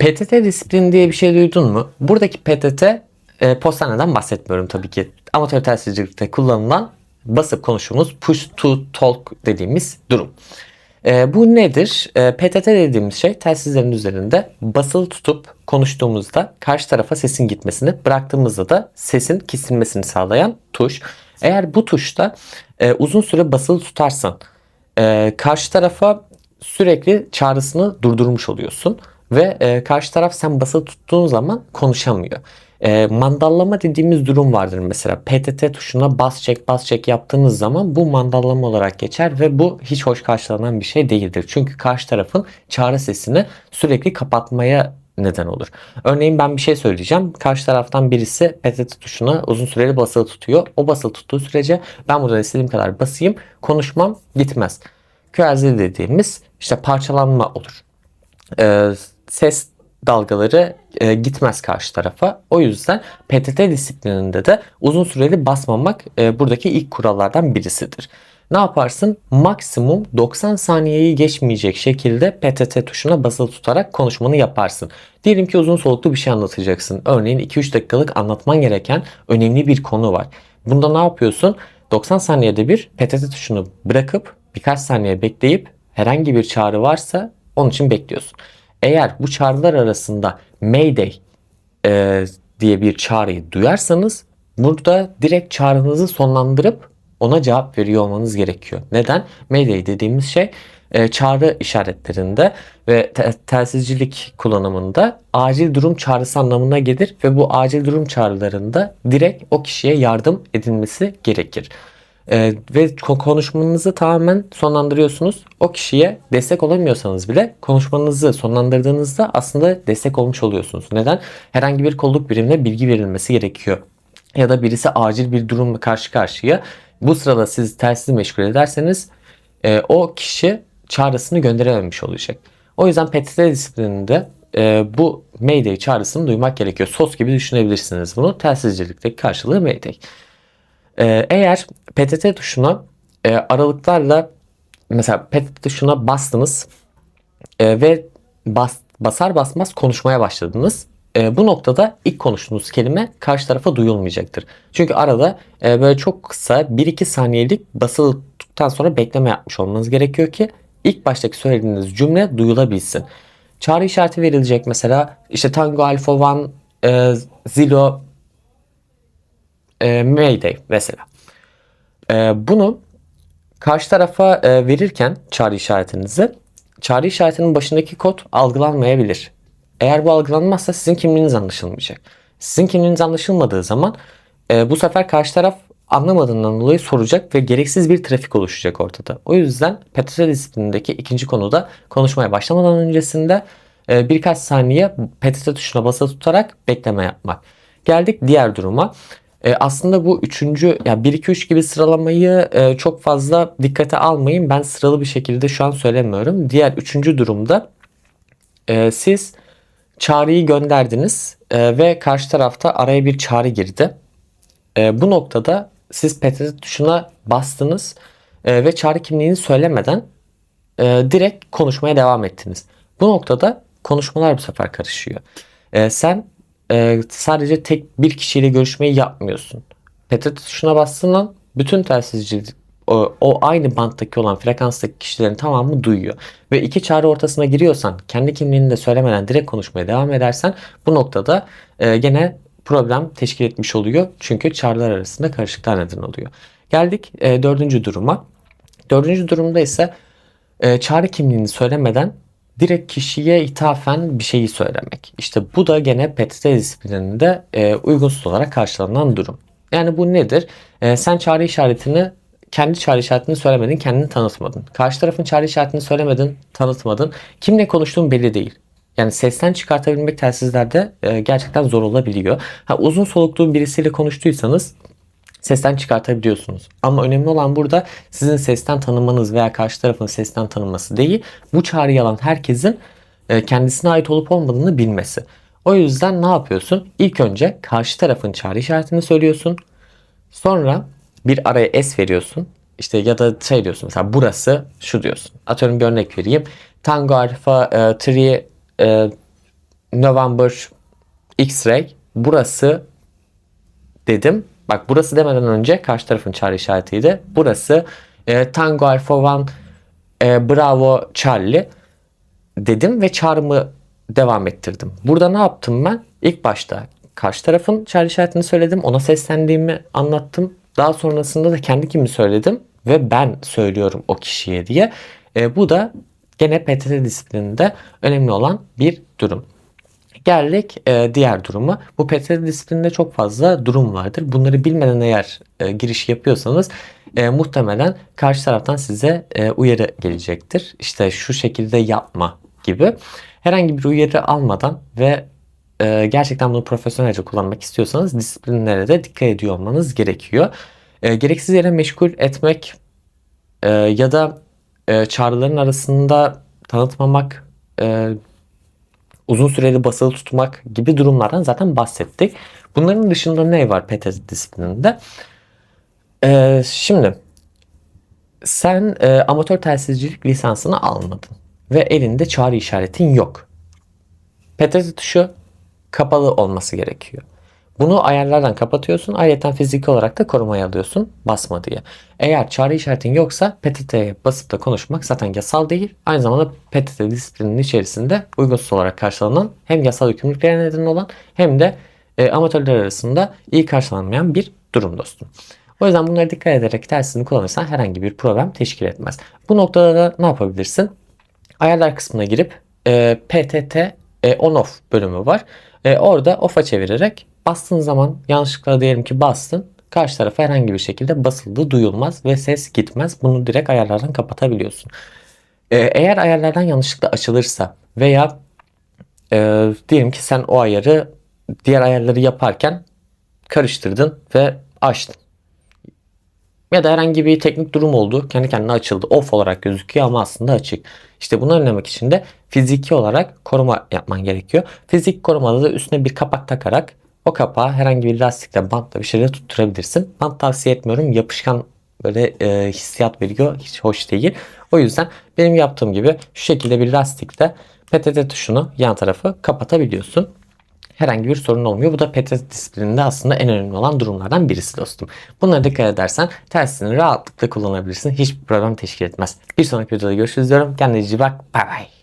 PTT disiplini diye bir şey duydun mu? Buradaki PTT e, postaneden bahsetmiyorum tabii ki. Amatör telsizcilikte kullanılan basıp konuştuğumuz push to talk dediğimiz durum. E, bu nedir? E, PTT dediğimiz şey telsizlerin üzerinde basılı tutup konuştuğumuzda karşı tarafa sesin gitmesini bıraktığımızda da sesin kesilmesini sağlayan tuş. Eğer bu tuşta e, uzun süre basılı tutarsan e, karşı tarafa sürekli çağrısını durdurmuş oluyorsun ve e, karşı taraf sen basılı tuttuğun zaman konuşamıyor. E, mandallama dediğimiz durum vardır mesela. PTT tuşuna bas çek bas çek yaptığınız zaman bu mandallama olarak geçer ve bu hiç hoş karşılanan bir şey değildir. Çünkü karşı tarafın çağrı sesini sürekli kapatmaya neden olur. Örneğin ben bir şey söyleyeceğim. Karşı taraftan birisi PTT tuşuna uzun süreli basılı tutuyor. O basılı tuttuğu sürece ben buradan istediğim kadar basayım. Konuşmam gitmez. QRZ dediğimiz işte parçalanma olur. Ee, ses dalgaları e, gitmez karşı tarafa. O yüzden PTT disiplininde de uzun süreli basmamak e, buradaki ilk kurallardan birisidir. Ne yaparsın? Maksimum 90 saniyeyi geçmeyecek şekilde PTT tuşuna basılı tutarak konuşmanı yaparsın. Diyelim ki uzun soluklu bir şey anlatacaksın. Örneğin 2-3 dakikalık anlatman gereken önemli bir konu var. Bunda ne yapıyorsun? 90 saniyede bir PTT tuşunu bırakıp birkaç saniye bekleyip herhangi bir çağrı varsa onun için bekliyorsun. Eğer bu çağrılar arasında Mayday e, diye bir çağrıyı duyarsanız burada direkt çağrınızı sonlandırıp ona cevap veriyor olmanız gerekiyor. Neden? Mayday dediğimiz şey e, çağrı işaretlerinde ve te- telsizcilik kullanımında acil durum çağrısı anlamına gelir ve bu acil durum çağrılarında direkt o kişiye yardım edilmesi gerekir. Ee, ve ko- konuşmanızı tamamen sonlandırıyorsunuz. O kişiye destek olamıyorsanız bile konuşmanızı sonlandırdığınızda aslında destek olmuş oluyorsunuz. Neden? Herhangi bir kolluk birimine bilgi verilmesi gerekiyor. Ya da birisi acil bir durumla karşı karşıya. Bu sırada siz telsizi meşgul ederseniz e, o kişi çağrısını gönderememiş olacak. O yüzden PTT disiplininde e, bu Mayday çağrısını duymak gerekiyor. SOS gibi düşünebilirsiniz bunu. Telsizcilikteki karşılığı Mayday. Ee, eğer PTT tuşuna e, aralıklarla mesela PTT tuşuna bastınız e, ve bas, basar basmaz konuşmaya başladınız. E, bu noktada ilk konuştuğunuz kelime karşı tarafa duyulmayacaktır. Çünkü arada e, böyle çok kısa 1-2 saniyelik basılı tuttuktan sonra bekleme yapmış olmanız gerekiyor ki ilk baştaki söylediğiniz cümle duyulabilsin. Çağrı işareti verilecek mesela işte Tango Alpha 1 e, Zilo e, Mayday mesela. E, bunu karşı tarafa e, verirken çağrı işaretinizi çağrı işaretinin başındaki kod algılanmayabilir. Eğer bu algılanmazsa sizin kimliğiniz anlaşılmayacak. Sizin kimliğiniz anlaşılmadığı zaman bu sefer karşı taraf anlamadığından dolayı soracak ve gereksiz bir trafik oluşacak ortada. O yüzden PTT disiplinindeki ikinci konuda konuşmaya başlamadan öncesinde e, birkaç saniye PTT tuşuna basılı tutarak bekleme yapmak. Geldik diğer duruma. E, aslında bu üçüncü yani 1 2 3 gibi sıralamayı e, çok fazla dikkate almayın. Ben sıralı bir şekilde şu an söylemiyorum. Diğer üçüncü durumda e, siz çağrıyı gönderdiniz e, ve karşı tarafta araya bir çağrı girdi. E, bu noktada siz PTT tuşuna bastınız e, ve çağrı kimliğini söylemeden e, direkt konuşmaya devam ettiniz. Bu noktada konuşmalar bu sefer karışıyor. E, sen e, sadece tek bir kişiyle görüşmeyi yapmıyorsun. PTT tuşuna bastığın bütün telsizci o, o aynı banttaki olan frekanstaki kişilerin tamamı duyuyor. Ve iki çağrı ortasına giriyorsan kendi kimliğini de söylemeden direkt konuşmaya devam edersen bu noktada e, gene problem teşkil etmiş oluyor. Çünkü çağrılar arasında karışıklıklar neden oluyor. Geldik e, dördüncü duruma. Dördüncü durumda ise e, çağrı kimliğini söylemeden direkt kişiye ithafen bir şeyi söylemek. İşte bu da gene PTT disiplininde e, uygunsuz olarak karşılanan durum. Yani bu nedir? E, sen çağrı işaretini kendi çağrı işaretini söylemedin, kendini tanıtmadın. Karşı tarafın çağrı işaretini söylemedin, tanıtmadın. Kimle konuştuğun belli değil. Yani sesten çıkartabilmek telsizlerde e, gerçekten zor olabiliyor. Ha, uzun soluklu birisiyle konuştuysanız sesten çıkartabiliyorsunuz. Ama önemli olan burada sizin sesten tanımanız veya karşı tarafın sesten tanıması değil. Bu çağrıyı alan herkesin e, kendisine ait olup olmadığını bilmesi. O yüzden ne yapıyorsun? İlk önce karşı tarafın çağrı işaretini söylüyorsun. Sonra bir araya S veriyorsun. İşte ya da şey diyorsun mesela burası şu diyorsun. Atıyorum bir örnek vereyim. Tango Alpha 3 e, November X-Ray. Burası dedim. Bak burası demeden önce karşı tarafın çağrı işaretiydi. Burası e, Tango Alpha One e, Bravo Charlie dedim ve çağrımı devam ettirdim. Burada ne yaptım ben? İlk başta karşı tarafın çağrı işaretini söyledim. Ona seslendiğimi anlattım. Daha sonrasında da kendi kimi söyledim ve ben söylüyorum o kişiye diye. E, bu da gene PTT disiplininde önemli olan bir durum. Geldik e, diğer duruma. Bu PTT disiplininde çok fazla durum vardır. Bunları bilmeden eğer e, giriş yapıyorsanız e, muhtemelen karşı taraftan size e, uyarı gelecektir. İşte şu şekilde yapma gibi. Herhangi bir uyarı almadan ve e, gerçekten bunu profesyonelce kullanmak istiyorsanız disiplinlere de dikkat ediyor olmanız gerekiyor. E, gereksiz yere meşgul etmek e, ya da e, çağrıların arasında tanıtmamak, e, uzun süreli basılı tutmak gibi durumlardan zaten bahsettik. Bunların dışında ne var PTT disiplininde? E, şimdi sen e, amatör telsizcilik lisansını almadın ve elinde çağrı işaretin yok. PTT tuşu kapalı olması gerekiyor. Bunu ayarlardan kapatıyorsun. Ayrıca fiziki olarak da korumaya alıyorsun basma diye. Eğer çağrı işaretin yoksa PTT'ye basıp da konuşmak zaten yasal değil. Aynı zamanda PTT disiplininin içerisinde uygunsuz olarak karşılanan hem yasal yükümlülüklere neden olan hem de e, amatörler arasında iyi karşılanmayan bir durum dostum. O yüzden bunlara dikkat ederek tersini kullanırsan herhangi bir problem teşkil etmez. Bu noktada da ne yapabilirsin? Ayarlar kısmına girip e, PTT e, on off bölümü var. E, orada off'a çevirerek bastığın zaman yanlışlıkla diyelim ki bastın. Karşı tarafa herhangi bir şekilde basıldığı duyulmaz ve ses gitmez. Bunu direkt ayarlardan kapatabiliyorsun. E, eğer ayarlardan yanlışlıkla açılırsa veya e, diyelim ki sen o ayarı diğer ayarları yaparken karıştırdın ve açtın. Ya da herhangi bir teknik durum oldu. Kendi kendine açıldı. Off olarak gözüküyor ama aslında açık. İşte bunu önlemek için de fiziki olarak koruma yapman gerekiyor. Fizik korumada da üstüne bir kapak takarak o kapağı herhangi bir lastikle bantla bir şeyle tutturabilirsin. Bant tavsiye etmiyorum. Yapışkan böyle e, hissiyat veriyor. Hiç hoş değil. O yüzden benim yaptığım gibi şu şekilde bir lastikle PTT tuşunu yan tarafı kapatabiliyorsun herhangi bir sorun olmuyor. Bu da PTT disiplininde aslında en önemli olan durumlardan birisi dostum. Bunlara dikkat edersen tersini rahatlıkla kullanabilirsin. Hiçbir problem teşkil etmez. Bir sonraki videoda görüşürüz diyorum. Kendinize iyi bak. Bay bay.